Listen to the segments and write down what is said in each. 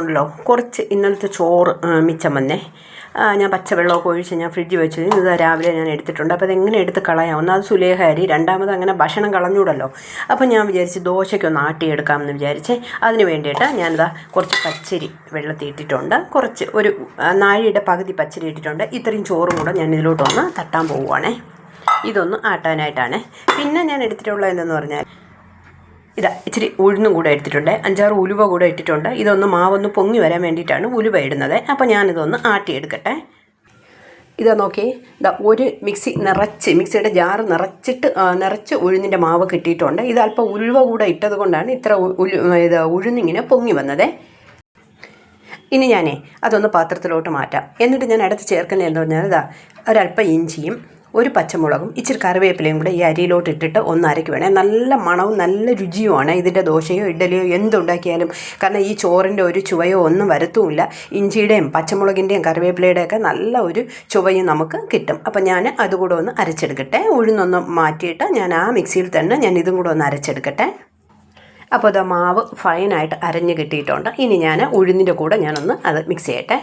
ഉണ്ടല്ലോ. കുറച്ച് ഇന്നലത്തെ ചോറ് മിച്ചം വന്നേ. ഞാൻ പച്ചവെള്ളമൊക്കെ ഒഴിച്ച് ഞാൻ ഫ്രിഡ്ജ് വെച്ചു ഇന്ന് രാവിലെ ഞാൻ എടുത്തിട്ടുണ്ട്. അപ്പോൾ അതെങ്ങനെ എടുത്ത് കളയാം? ഒന്നാമത് സുലേഹാരി രണ്ടാമത് അങ്ങനെ ഭക്ഷണം കളഞ്ഞൂടല്ലോ. അപ്പോൾ ഞാൻ വിചാരിച്ച് ദോശയ്ക്കൊന്ന് ആട്ടിയെടുക്കാമെന്ന് വിചാരിച്ച് അതിന് വേണ്ടിയിട്ട് ഞാനിതാ കുറച്ച് പച്ചരി വെള്ളത്തിൽ ഇട്ടിട്ടുണ്ട്. കുറച്ച് ഒരു നാഴിയുടെ പകുതി പച്ചരി ഇട്ടിട്ടുണ്ട്. ഇത്രയും ചോറും കൂടെ ഞാൻ ഇതിലോട്ടൊന്ന് തട്ടാൻ പോവുകയാണേ ഇതൊന്ന് ആട്ടാനായിട്ടാണ്. പിന്നെ ഞാൻ എടുത്തിട്ടുള്ളത് എന്തെന്ന് പറഞ്ഞാൽ ഇതാ ഇച്ചിരി ഉഴുന്നും കൂടെ എടുത്തിട്ടുണ്ട്. അഞ്ചാറ് ഉലുവ കൂടെ ഇട്ടിട്ടുണ്ട്. ഇതൊന്ന് മാവൊന്ന് പൊങ്ങി വരാൻ വേണ്ടിയിട്ടാണ് ഉലുവ ഇടുന്നത്. അപ്പോൾ ഞാനിതൊന്ന് ആട്ടിയെടുക്കട്ടെ. ഇതാ നോക്കി. ഇതാ ഒരു മിക്സി നിറച്ച് മിക്സിയുടെ ജാറ് നിറച്ചിട്ട് നിറച്ച് ഉഴുന്നിന്റെ മാവ് കിട്ടിയിട്ടുണ്ട്. ഇത് അല്പം ഉലുവ കൂടെ ഇട്ടത് കൊണ്ടാണ് ഇത്ര ഇത് ഉഴുന്നിങ്ങനെ പൊങ്ങി വന്നത്. ഇനി ഞാനേ അതൊന്ന് പാത്രത്തിലോട്ട് മാറ്റാം. എന്നിട്ട് ഞാൻ അടുത്ത് ചേർക്കുന്നത് എന്ന് പറഞ്ഞാൽ ഇതാ ഒരല്പം ഇഞ്ചിയും ഒരു പച്ചമുളകും ഇച്ചിരി കറിവേപ്പിലയും കൂടെ ഈ അരിയിലോട്ട് ഇട്ടിട്ട് ഒന്ന് അരയ്ക്ക് നല്ല മണവും നല്ല രുചിയുമാണ് ഇതിന്റെ ദോശയോ ഇഡ്ഡലിയോ എന്തുണ്ടാക്കിയാലും. കാരണം ഈ ചോറിന്റെ ഒരു ചുവയോ ഒന്നും വരത്തുമില്ല. ഇഞ്ചിയുടെയും പച്ചമുളകിന്റെയും കറിവേപ്പിലയുടെയൊക്കെ നല്ല ഒരു ചുവയും നമുക്ക് കിട്ടും. അപ്പം ഞാൻ അതുകൂടെ ഒന്ന് അരച്ചെടുക്കട്ടെ. ഉഴുന്നൊന്ന് മാറ്റിയിട്ട് ഞാൻ ആ മിക്സിയിൽ തന്നെ ഞാൻ ഇതും കൂടെ ഒന്ന് അരച്ചെടുക്കട്ടെ. അപ്പോൾ അത് മാവ് ഫൈനായിട്ട് അരഞ്ഞ് കിട്ടിയിട്ടുണ്ട്. ഇനി ഞാൻ ഉഴുന്നിന്റെ കൂടെ ഞാനൊന്ന് അത് മിക്സ് ചെയ്യട്ടെ.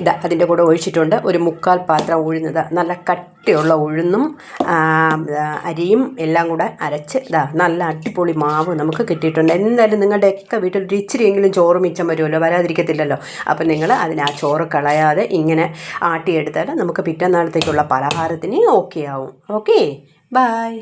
ഇതാ അതിന്റെ കൂടെ ഒഴിച്ചിട്ടുണ്ട്. ഒരു മുക്കാൽ പാത്രം ഉഴുന്നത്. നല്ല കട്ടിയുള്ള ഉഴുന്നും അരിയും എല്ലാം കൂടെ അരച്ച് ഇതാ നല്ല അടിപൊളി മാവ് നമുക്ക് കിട്ടിയിട്ടുണ്ട്. എന്തായാലും നിങ്ങളുടെയൊക്കെ വീട്ടിൽ ഒരു ഇച്ചിരിയെങ്കിലും ചോറ് മിച്ചം വരുമല്ലോ? വരാതിരിക്കത്തില്ലല്ലോ? അപ്പം നിങ്ങൾ അതിന് ആ ചോറ് കളയാതെ ഇങ്ങനെ ആട്ടിയെടുത്താൽ നമുക്ക് പിറ്റന്നാളത്തേക്കുള്ള പലഹാരത്തിന് ഓക്കെ ആവും. ഓക്കെ? ബായ്